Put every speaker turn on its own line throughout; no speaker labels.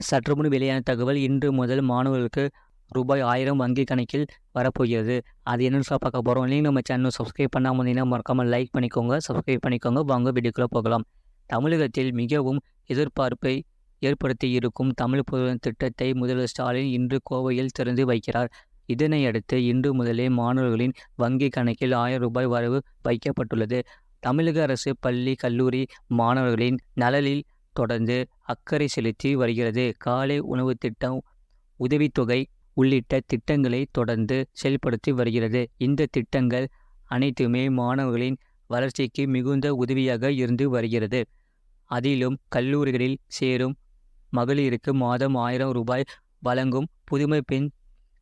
சற்று முன் வெளியான தகவல் இன்று முதல் மாணவர்களுக்கு ரூபாய் ஆயிரம் வங்கி கணக்கில் வரப்போகிறது. அது என்னன்னு சொல்ல பார்க்க போகிறோம் இல்லைங்க நம்ம சேனல் சப்ஸ்கிரைப் பண்ணாமல் இருந்தீங்கன்னா மறக்காமல் லைக் பண்ணிக்கோங்க. சப்ஸ்கிரைப் பண்ணிக்கோங்க. வாங்க வீடியோக்குள்ளே போகலாம். தமிழகத்தில் மிகவும் எதிர்பார்ப்பை ஏற்படுத்தி இருக்கும் தமிழ் புதுவன் திட்டத்தை முதல்வர் ஸ்டாலின் இன்று கோவையில் திறந்து வைக்கிறார். இதனையடுத்து இன்று முதலே மாணவர்களின் வங்கி கணக்கில் ஆயிரம் ரூபாய் வரவு வைக்கப்பட்டுள்ளது. தமிழக அரசு பள்ளி கல்லூரி மாணவர்களின் நலனில் தொடர்ந்து அக்கறை செலுத்தி வருகிறது. காலை உணவு திட்டம் உதவித்தொகை உள்ளிட்ட திட்டங்களை தொடர்ந்து செயல்படுத்தி வருகிறது. இந்த திட்டங்கள் அனைத்துமே மாணவர்களின் வளர்ச்சிக்கு மிகுந்த உதவியாக இருந்து வருகிறது. அதிலும் கல்லூரிகளில் சேரும் மகளிருக்கு மாதம் ஆயிரம் ரூபாய் வழங்கும் புதுமை பெண்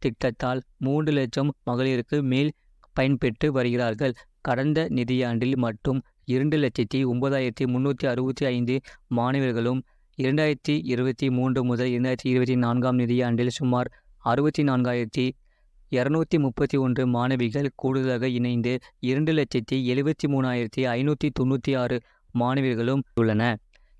திட்டத்தால் மூன்று லட்சம் மகளிருக்கு மேல் பயன்பெற்று வருகிறார்கள். கடந்த நிதியாண்டில் மட்டும் இரண்டு லட்சத்தி ஒன்பதாயிரத்தி முந்நூற்றி அறுபத்தி ஐந்து மாணவர்களும் இரண்டாயிரத்தி இருபத்தி மூன்று முதல் இரண்டாயிரத்தி இருபத்தி நான்காம் நிதியாண்டில் சுமார் அறுபத்தி நான்காயிரத்தி இரநூத்தி முப்பத்தி ஒன்று மாணவிகள் கூடுதலாக இணைந்து இரண்டு லட்சத்தி எழுபத்தி மூணாயிரத்தி ஐநூற்றி தொண்ணூற்றி ஆறு மாணவிகளும் உள்ளன.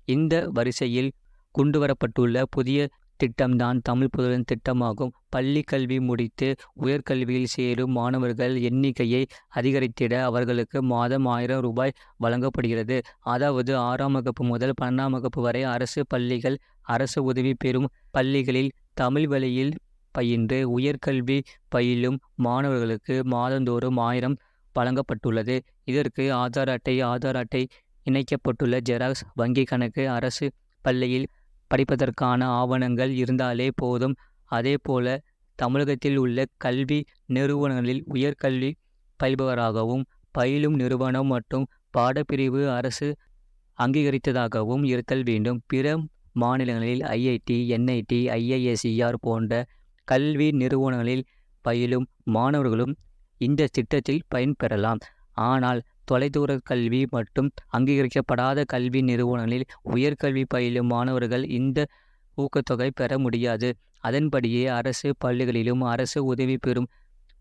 இந்த வரிசையில் கொண்டுவரப்பட்டுள்ள புதிய திட்டம்தான் தமிழ் புதலின் திட்டமாகும். பள்ளி கல்வி முடித்து உயர்கல்வியில் சேரும் மாணவர்கள் எண்ணிக்கையை அதிகரித்திட அவர்களுக்கு மாதம் ஆயிரம் ரூபாய் வழங்கப்படுகிறது. அதாவது ஆறாம் வகுப்பு முதல் பன்னெண்டாம் வகுப்பு வரை அரசு பள்ளிகள் அரசு உதவி பெறும் பள்ளிகளில் தமிழ் வழியில் பயின்று உயர்கல்வி பயிலும் மாணவர்களுக்கு மாதந்தோறும் ஆயிரம் வழங்கப்பட்டுள்ளது. இதற்கு ஆதார் அட்டை ஆதார் அட்டை இணைக்கப்பட்டுள்ள ஜெராக்ஸ் வங்கி கணக்கு அரசு பள்ளியில் படிப்பதற்கான ஆவணங்கள் இருந்தாலே போதும். அதேபோல தமிழகத்தில் உள்ள கல்வி நிறுவனங்களில் உயர்கல்வி பயில்பவராகவும் பயிலும் நிறுவனம் மற்றும் பாடப்பிரிவு அரசு அங்கீகரித்ததாகவும் இருத்தல் வேண்டும். பிற மாநிலங்களில் ஐஐடி என்ஐடி ஐஐஎஸ்இஆர் போன்ற கல்வி நிறுவனங்களில் பயிலும் மாணவர்களும் இந்த திட்டத்தில் பயன்பெறலாம். ஆனால் தொலைதூர கல்வி மற்றும் அங்கீகரிக்கப்படாத கல்வி நிறுவனங்களில் உயர்கல்வி பயிலும் மாணவர்கள் இந்த ஊக்கத்தொகை பெற முடியாது. அதன்படியே அரசு பள்ளிகளிலும் அரசு உதவி பெறும்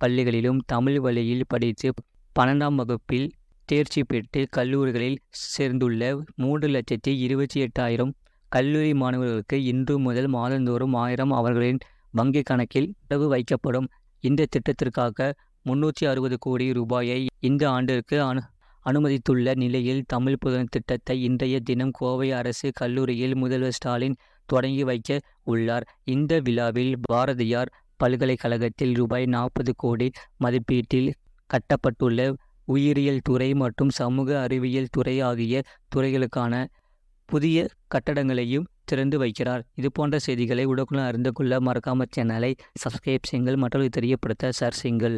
பள்ளிகளிலும் தமிழ் வழியில் படித்து பன்னெண்டாம் வகுப்பில் தேர்ச்சி பெற்று கல்லூரிகளில் சேர்ந்துள்ள மூன்று லட்சத்தி இருபத்தி எட்டாயிரம் கல்லூரி மாணவர்களுக்கு இன்று முதல் மாதந்தோறும் ஆயிரம் அவர்களின் வங்கி கணக்கில் அளவு வைக்கப்படும். இந்த திட்டத்திற்காக முன்னூற்றி அறுபது கோடி ரூபாயை இந்த ஆண்டிற்கு அனு அனுமதித்துள்ள நிலையில் தமிழ் புதன் திட்டத்தை இன்றைய தினம் கோவை அரசு கல்லூரியில் முதல்வர் ஸ்டாலின் தொடங்கி வைக்க உள்ளார். இந்த விழாவில் பாரதியார் பல்கலைக்கழகத்தில் ரூபாய் நாற்பது கோடி மதிப்பீட்டில் கட்டப்பட்டுள்ள உயிரியல் துறை மற்றும் சமூக அறிவியல் துறை ஆகிய துறைகளுக்கான புதிய கட்டடங்களையும் திறந்து வைக்கிறார். இது போன்ற செய்திகளை உடனுக்குடன் அறிந்து கொள்ள மறக்காம சேனலை சப்ஸ்கிரைப் செய்யுங்கள். மற்றொரு தெரியப்படுத்த ஷேர் செய்யுங்கள்.